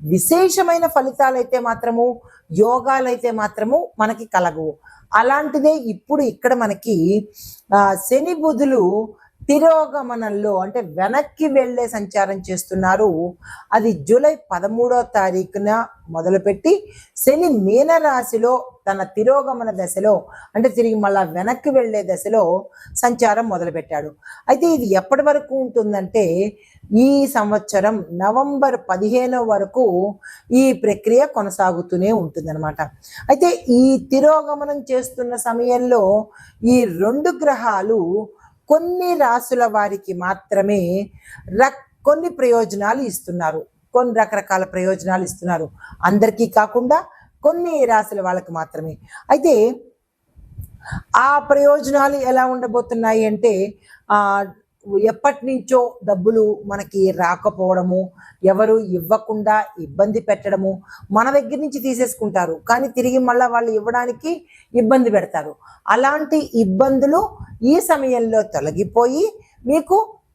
విశేషమైన ఫలితాలైతే మాత్రము యోగాలైతే మాత్రము మనకి కలగవు అలాంటిదే ఇప్పుడు ఇక్కడ మనకి శని బుధులు తిరోగమనంలో అంటే వెనక్కి వెళ్ళే సంచారం చేస్తున్నారు. అది జూలై పదమూడో తారీఖున మొదలుపెట్టి శని మీనరాశిలో తన తిరోగమన దశలో అంటే తిరిగి మళ్ళా వెనక్కి వెళ్ళే దశలో సంచారం మొదలుపెట్టాడు. అయితే ఇది ఎప్పటి వరకు ఉంటుందంటే ఈ సంవత్సరం నవంబర్ పదిహేనో వరకు ఈ ప్రక్రియ కొనసాగుతూనే ఉంటుందన్నమాట. అయితే ఈ తిరోగమనం చేస్తున్న సమయంలో ఈ రెండు గ్రహాలు కొన్ని రాసుల వారికి మాత్రమే రక్ కొన్ని ప్రయోజనాలు ఇస్తున్నారు. కొన్ని రకరకాల ప్రయోజనాలు ఇస్తున్నారు. అందరికీ కాకుండా కొన్ని రాశుల వాళ్ళకి మాత్రమే. అయితే ఆ ప్రయోజనాలు ఎలా ఉండబోతున్నాయి అంటే ఆ ఎప్పటి నుంచో డబ్బులు మనకి రాకపోవడము ఎవరు ఇవ్వకుండా ఇబ్బంది పెట్టడము మన దగ్గర నుంచి తీసేసుకుంటారు. కానీ తిరిగి మళ్ళీ వాళ్ళు ఇవ్వడానికి ఇబ్బంది పెడతారు. అలాంటి ఇబ్బందులు ఈ సమయంలో తొలగిపోయి మీకు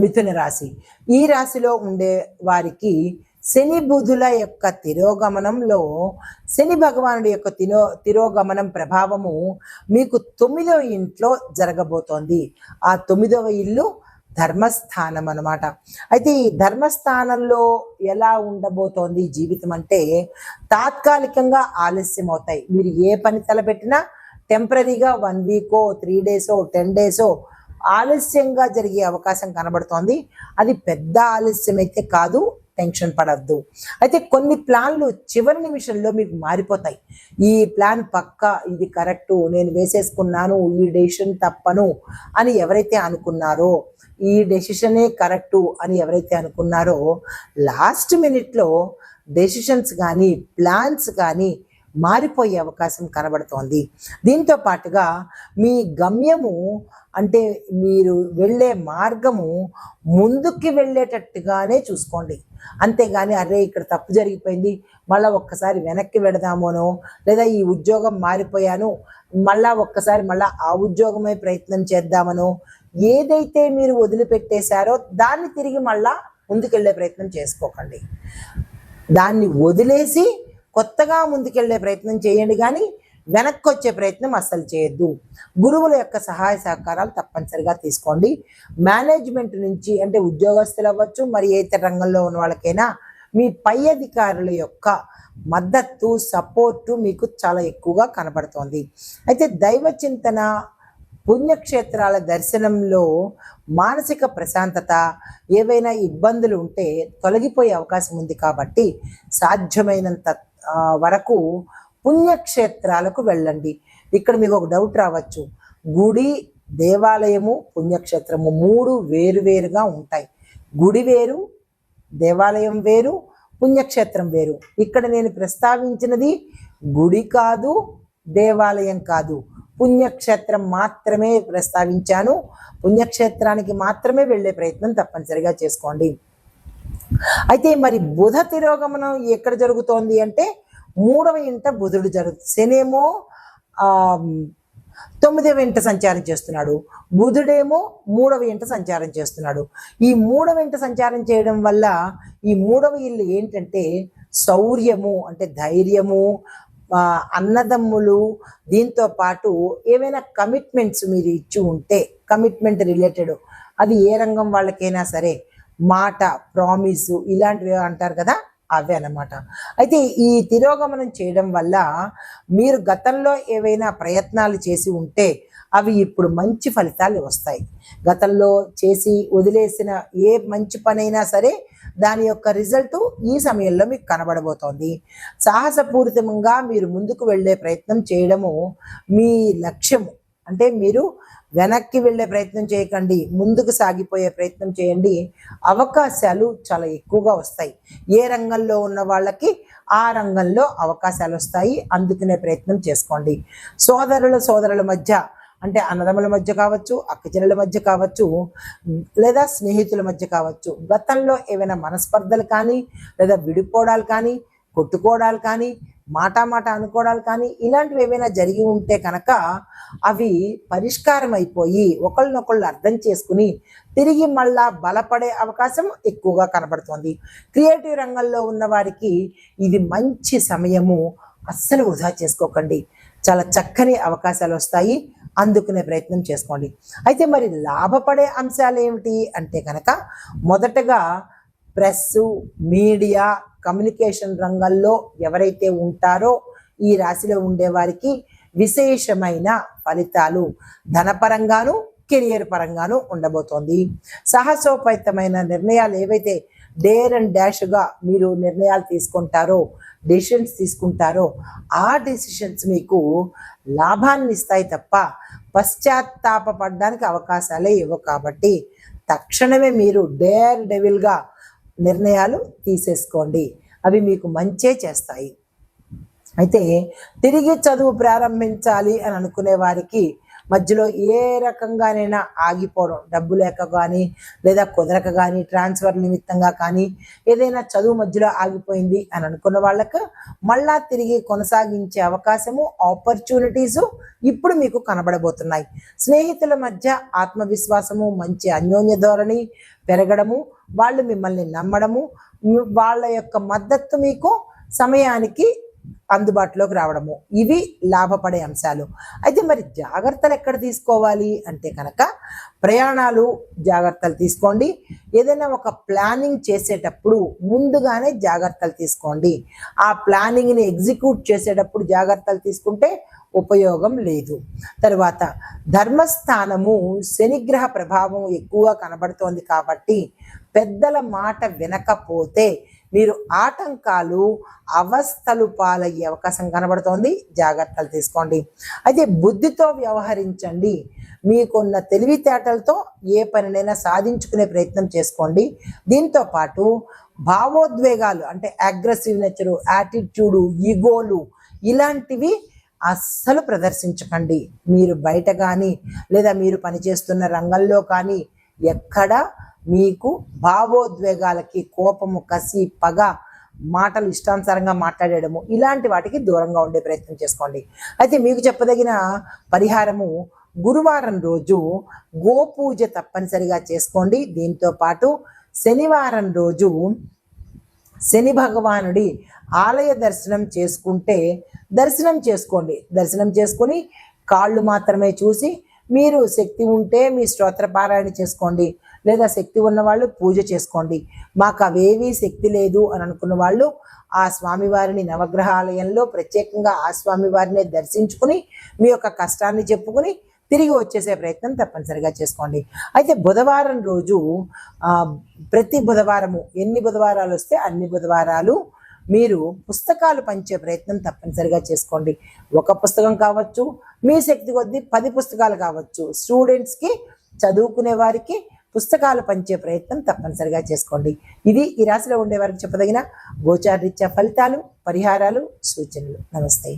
మిథున రాశి. ఈ రాశిలో ఉండే వారికి శని బుధుల యొక్క తిరోగమనంలో శని భగవానుడి యొక్క తిరో తిరోగమనం ప్రభావము మీకు తొమ్మిదవ ఇంట్లో జరగబోతోంది. ఆ తొమ్మిదవ ఇల్లు ధర్మస్థానం అన్నమాట. అయితే ఈ ధర్మస్థానంలో ఎలా ఉండబోతోంది జీవితం అంటే తాత్కాలికంగా ఆలస్యం అవుతాయి మీరు ఏ పని తలపెట్టినా టెంపరీగా వన్ వీకో త్రీ డేసో టెన్ డేసో ఆలస్యంగా జరిగే అవకాశం కనబడుతోంది. అది పెద్ద ఆలస్యం అయితే కాదు టెన్షన్ పడద్దు. అయితే కొన్ని ప్లాన్లు చివరి నిమిషంలో మీకు మారిపోతాయి. ఈ ప్లాన్ పక్క ఇది కరెక్టు నేను వేసేసుకున్నాను ఈ డెసిషన్ తప్పను అని ఎవరైతే అనుకున్నారో ఈ డెసిషనే కరెక్టు అని ఎవరైతే అనుకున్నారో లాస్ట్ మినిట్లో డెసిషన్స్ కానీ ప్లాన్స్ కానీ మారిపోయే అవకాశం కనబడుతోంది. దీంతో పాటుగా మీ గమ్యము అంటే మీరు వెళ్ళే మార్గము ముందుకి వెళ్ళేటట్టుగానే చూసుకోండి. అంతేగాని అరే ఇక్కడ తప్పు జరిగిపోయింది మళ్ళీ ఒక్కసారి వెనక్కి వెడదామోనో లేదా ఈ ఉద్యోగం మారిపోయాను మళ్ళా ఒక్కసారి మళ్ళా ఆ ఉద్యోగమే ప్రయత్నం చేద్దామనో ఏదైతే మీరు వదిలిపెట్టేశారో దాన్ని తిరిగి మళ్ళా ముందుకెళ్ళే ప్రయత్నం చేసుకోకండి. దాన్ని వదిలేసి కొత్తగా ముందుకెళ్ళే ప్రయత్నం చేయండి కానీ వెనక్కి వచ్చే ప్రయత్నం అస్సలు చేయొద్దు. గురువుల యొక్క సహాయ సహకారాలు తప్పనిసరిగా తీసుకోండి. మేనేజ్మెంట్ నుంచి అంటే ఉద్యోగస్తులు అవ్వచ్చు మరి ఏ ఇతర రంగంలో ఉన్న వాళ్ళకైనా మీ పై అధికారుల యొక్క మద్దతు సపోర్టు మీకు చాలా ఎక్కువగా కనబడుతోంది. అయితే దైవ చింతన పుణ్యక్షేత్రాల దర్శనంలో మానసిక ప్రశాంతత ఏవైనా ఇబ్బందులు ఉంటే తొలగిపోయే అవకాశం ఉంది కాబట్టి సాధ్యమైనంత వరకు పుణ్యక్షేత్రాలకు వెళ్ళండి. ఇక్కడ మీకు ఒక డౌట్ రావచ్చు. గుడి దేవాలయము పుణ్యక్షేత్రము మూడు వేరువేరుగా ఉంటాయి. గుడి వేరు దేవాలయం వేరు పుణ్యక్షేత్రం వేరు. ఇక్కడ నేను ప్రస్తావించినది గుడి కాదు దేవాలయం కాదు. పుణ్యక్షేత్రం మాత్రమే ప్రస్తావించాను. పుణ్యక్షేత్రానికి మాత్రమే వెళ్ళే ప్రయత్నం తప్పనిసరిగా చేసుకోండి. అయితే మరి బుధ తిరోగమనం ఎక్కడ జరుగుతోంది అంటే మూడవ ఇంట బుధుడు జరుగుతుంది శనేమో ఆ, తొమ్మిదవ ఇంట సంచారం చేస్తున్నాడు. బుధుడేమో మూడవ ఇంట సంచారం చేస్తున్నాడు. ఈ మూడవ ఇంట సంచారం చేయడం వల్ల ఈ మూడవ ఇల్లు ఏంటంటే శౌర్యము అంటే ధైర్యము అన్నదమ్ములు దీంతో పాటు ఏవైనా కమిట్మెంట్స్ మీరు ఇచ్చి ఉంటే కమిట్మెంట్ రిలేటెడ్ అది ఏ రంగం వాళ్ళకైనా సరే మాట ప్రామిస్ ఇలాంటివి అంటారు కదా అవే అన్నమాట. అయితే ఈ తిరోగమనం చేయడం వల్ల మీరు గతంలో ఏవైనా ప్రయత్నాలు చేసి ఉంటే అవి ఇప్పుడు మంచి ఫలితాలు వస్తాయి. గతంలో చేసి వదిలేసిన ఏ మంచి పనైనా సరే దాని యొక్క రిజల్ట్ ఈ సమయంలో మీకు కనబడబోతోంది. సాహసపూరితంగా మీరు ముందుకు వెళ్ళే ప్రయత్నం చేయడము మీ లక్ష్యము. అంటే మీరు వెనక్కి వెళ్ళే ప్రయత్నం చేయకండి ముందుకు సాగిపోయే ప్రయత్నం చేయండి. అవకాశాలు చాలా ఎక్కువగా వస్తాయి. ఏ రంగంలో ఉన్న వాళ్ళకి ఆ రంగంలో అవకాశాలు వస్తాయి. అందుకునే ప్రయత్నం చేసుకోండి. సోదరుల సోదరుల మధ్య అంటే అన్నదమ్ముల మధ్య కావచ్చు అక్కచెల్లెల మధ్య కావచ్చు లేదా స్నేహితుల మధ్య కావచ్చు గతంలో ఏవైనా మనస్పర్ధలు కానీ లేదా విడిపోవడాలు కానీ కొట్టుకోవడాలు కానీ మాట మాట అనుకోవడాలు కానీ ఇలాంటివి ఏమైనా జరిగి ఉంటే కనుక అవి పరిష్కారం అయిపోయి ఒకళ్ళనొకళ్ళు అర్థం చేసుకుని తిరిగి మళ్ళా బలపడే అవకాశం ఎక్కువగా కనబడుతోంది. క్రియేటివ్ రంగంలో ఉన్న వారికి ఇది మంచి సమయము. అస్సలు వృధా చేసుకోకండి. చాలా చక్కని అవకాశాలు వస్తాయి. అందుకునే ప్రయత్నం చేసుకోండి. అయితే మరి లాభపడే అంశాలు ఏమిటి అంటే కనుక మొదటగా ప్రెస్ మీడియా కమ్యూనికేషన్ రంగంలో ఎవరైతే ఉంటారో ఈ రాశిలో ఉండే వారికి విశేషమైన ఫలితాలు ధనపరంగాను కెరియర్ పరంగాను ఉండబోతోంది. సాహసోపేతమైన నిర్ణయాలు ఏవైతే డేర్ అండ్ డాష్గా మీరు నిర్ణయాలు తీసుకుంటారో డెసిషన్స్ తీసుకుంటారో ఆ డెసిషన్స్ మీకు లాభాన్ని ఇస్తాయి తప్ప పశ్చాత్తాపపడడానికి అవకాశాలే ఇవ్వవు. కాబట్టి తక్షణమే మీరు డేర్ డెవిల్గా నిర్ణయాలు తీసేసుకోండి. అవి మీకు మంచే చేస్తాయి. అయితే తిరిగి చదువు ప్రారంభించాలి అని అనుకునే వారికి మధ్యలో ఏ రకంగానైనా ఆగిపోవడం. డబ్బు లేక కానీ లేదా కుదరక కానీ ట్రాన్స్ఫర్ నిమిత్తంగా కానీ ఏదైనా చదువు మధ్యలో ఆగిపోయింది అని అనుకున్న వాళ్ళకు మళ్ళా తిరిగి కొనసాగించే అవకాశము ఆపర్చునిటీసు ఇప్పుడు మీకు కనబడబోతున్నాయి. స్నేహితుల మధ్య ఆత్మవిశ్వాసము మంచి అన్యోన్య ధోరణి పెరగడము వాళ్ళు మిమ్మల్ని నమ్మడము వాళ్ళ యొక్క మద్దతు మీకు సమయానికి అందుబాటులోకి రావడము. ఇవి లాభపడే అంశాలు. అయితే మరి జాగ్రత్తలు ఎక్కడ తీసుకోవాలి అంటే కనుక ప్రయాణాలు జాగ్రత్తలు తీసుకోండి. ఏదైనా ఒక ప్లానింగ్ చేసేటప్పుడు ముందుగానే జాగ్రత్తలు తీసుకోండి. ఆ ప్లానింగ్ని ఎగ్జిక్యూట్ చేసేటప్పుడు జాగ్రత్తలు తీసుకుంటే ఉపయోగం లేదు. తర్వాత ధర్మస్థానము శనిగ్రహ ప్రభావం ఎక్కువగా కనబడుతోంది కాబట్టి పెద్దల మాట వినకపోతే మీరు ఆటంకాలు అవస్థలు పాలయ్యే అవకాశం కనబడుతోంది. జాగ్రత్తలు తీసుకోండి. అయితే బుద్ధితో వ్యవహరించండి. మీకున్న తెలివితేటలతో ఏ పనినైనా సాధించుకునే ప్రయత్నం చేసుకోండి. దీంతో పాటు భావోద్వేగాలు అంటే అగ్రెసివ్ నెచరు యాటిట్యూడు ఈగోలు ఇలాంటివి అస్సలు ప్రదర్శించకండి. మీరు బయట కానీ లేదా మీరు పనిచేస్తున్న రంగంలో కానీ ఎక్కడ మీకు భావోద్వేగాలకి కోపము కసి పగ మాటలు ఇష్టానుసారంగా మాట్లాడేయడము ఇలాంటి వాటికి దూరంగా ఉండే ప్రయత్నం చేసుకోండి. అయితే మీకు చెప్పదగిన పరిహారము గురువారం రోజు గోపూజ తప్పనిసరిగా చేసుకోండి. దీంతో పాటు శనివారం రోజు శని భగవానుడి ఆలయ దర్శనం చేసుకుంటే దర్శనం చేసుకోండి. దర్శనం చేసుకొని కాళ్ళు మాత్రమే చూసి మీరు శక్తి ఉంటే మీ స్తోత్ర పారాయణ చేసుకోండి. లేదా శక్తి ఉన్నవాళ్ళు పూజ చేసుకోండి. మాకు అవేవీ శక్తి లేదు అని అనుకున్న వాళ్ళు ఆ స్వామివారిని నవగ్రహాలయంలో ప్రత్యేకంగా ఆ స్వామివారిని దర్శించుకుని మీ యొక్క కష్టాన్ని చెప్పుకుని తిరిగి వచ్చేసే ప్రయత్నం తప్పనిసరిగా చేసుకోండి. అయితే బుధవారం రోజు ప్రతి బుధవారము ఎన్ని బుధవారాలు వస్తే అన్ని బుధవారాలు మీరు పుస్తకాలు పంచే ప్రయత్నం తప్పనిసరిగా చేసుకోండి. ఒక పుస్తకం కావచ్చు మీ శక్తి కొద్దీ పది పుస్తకాలు కావచ్చు. స్టూడెంట్స్కి చదువుకునే వారికి పుస్తకాలు పంచే ప్రయత్నం తప్పనిసరిగా చేసుకోండి. ఇది ఈ రాశిలో ఉండే వారికి చెప్పదగిన గోచారీత్యా ఫలితాలు పరిహారాలు సూచనలు. నమస్తే.